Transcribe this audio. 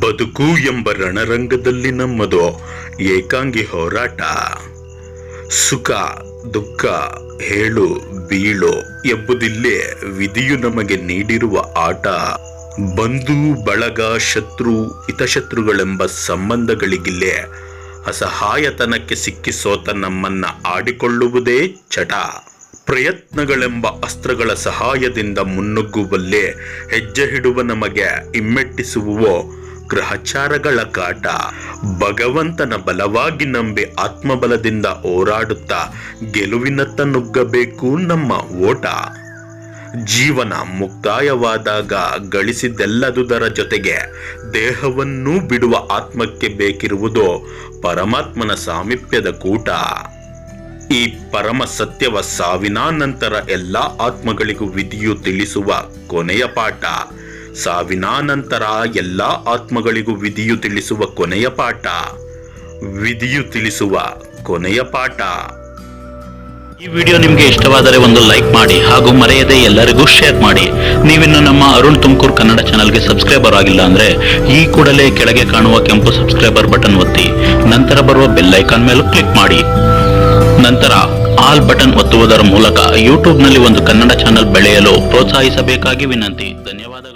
ಬದುಕು ಎಂಬ ರಣರಂಗದಲ್ಲಿ ನಮ್ಮದು ಏಕಾಂಗಿ ಹೋರಾಟ. ಸುಖ, ದುಃಖ, ಹೇಳು, ಬೀಳು ಎಂಬುದಿಲ್ಲೇ ವಿಧಿಯು ನಮಗೆ ನೀಡಿರುವ ಆಟ. ಬಂಧು, ಬಳಗ, ಶತ್ರು, ಹಿತಶತ್ರುಗಳೆಂಬ ಸಂಬಂಧಗಳಿಗಿಲ್ಲೇ ಅಸಹಾಯತನಕ್ಕೆ ಸಿಕ್ಕಿಸೋತ ನಮ್ಮನ್ನ ಆಡಿಕೊಳ್ಳುವುದೇ ಚಟ. ಪ್ರಯತ್ನಗಳೆಂಬ ಅಸ್ತ್ರಗಳ ಸಹಾಯದಿಂದ ಮುನ್ನುಗ್ಗುವಲ್ಲಿ ಹೆಜ್ಜೆ ಹಿಡುವ ನಮಗೆ ಹಿಮ್ಮೆಟ್ಟಿಸುವವೋ ಗ್ರಹಚಾರಗಳ ಕಾಟ. ಭಗವಂತನ ಬಲವಾಗಿ ನಂಬಿ ಆತ್ಮಬಲದಿಂದ ಹೋರಾಡುತ್ತಾ ಗೆಲುವಿನತ್ತ ನುಗ್ಗಬೇಕು ನಮ್ಮ ಓಟ. ಜೀವನ ಮುಕ್ತಾಯವಾದಾಗ ಗಳಿಸಿದ್ದೆಲ್ಲದುದರ ಜೊತೆಗೆ ದೇಹವನ್ನೂ ಬಿಡುವ ಆತ್ಮಕ್ಕೆ ಬೇಕಿರುವುದು ಪರಮಾತ್ಮನ ಸಾಮೀಪ್ಯದ ಕೂಟ. ಈ ಪರಮ ಸತ್ಯವ ಸಾವಿನ ನಂತರ ಎಲ್ಲ ಆತ್ಮಗಳಿಗೂ ವಿಧಿಯು ತಿಳಿಸುವ ಕೊನೆಯ ಪಾಠ. ಸಾವಿನ ನಂತರ ಎಲ್ಲ ಆತ್ಮಗಳಿಗೂ ವಿಧಿಯು ತಿಳಿಸುವ ಕೊನೆಯ ಪಾಠ. ವಿಧಿಯು ತಿಳಿಸುವ ಕೊನೆಯ ಪಾಠ. ಈ ವಿಡಿಯೋ ನಿಮಗೆ ಇಷ್ಟವಾದರೆ ಒಂದು ಲೈಕ್ ಮಾಡಿ ಹಾಗೂ ಮರೆಯದೆ ಎಲ್ಲರಿಗೂ ಶೇರ್ ಮಾಡಿ. ನೀವಿನ್ನು ನಮ್ಮ ಅರುಣ್ ತುಮಕೂರು ಕನ್ನಡ ಚಾನಲ್ಗೆ ಸಬ್ಸ್ಕ್ರೈಬರ್ ಆಗಿಲ್ಲ ಅಂದ್ರೆ ಈ ಕೂಡಲೇ ಕೆಳಗೆ ಕಾಣುವ ಕೆಂಪು ಸಬ್ಸ್ಕ್ರೈಬರ್ ಬಟನ್ ಒತ್ತಿ. ನಂತರ ಬರುವ ಬೆಲ್ ಐಕಾನ್ ಮೇಲೂ ಕ್ಲಿಕ್ ಮಾಡಿ. ಆಲ್ ಬಟನ್ ಒತ್ತುವುದರ ಮೂಲಕ ಯೂಟ್ಯೂಬ್ನಲ್ಲಿ ಒಂದು ಕನ್ನಡ ಚಾನೆಲ್ ಬೆಳೆಯಲು ಪ್ರೋತ್ಸಾಹಿಸಬೇಕಾಗಿ ವಿನಂತಿ. ಧನ್ಯವಾದ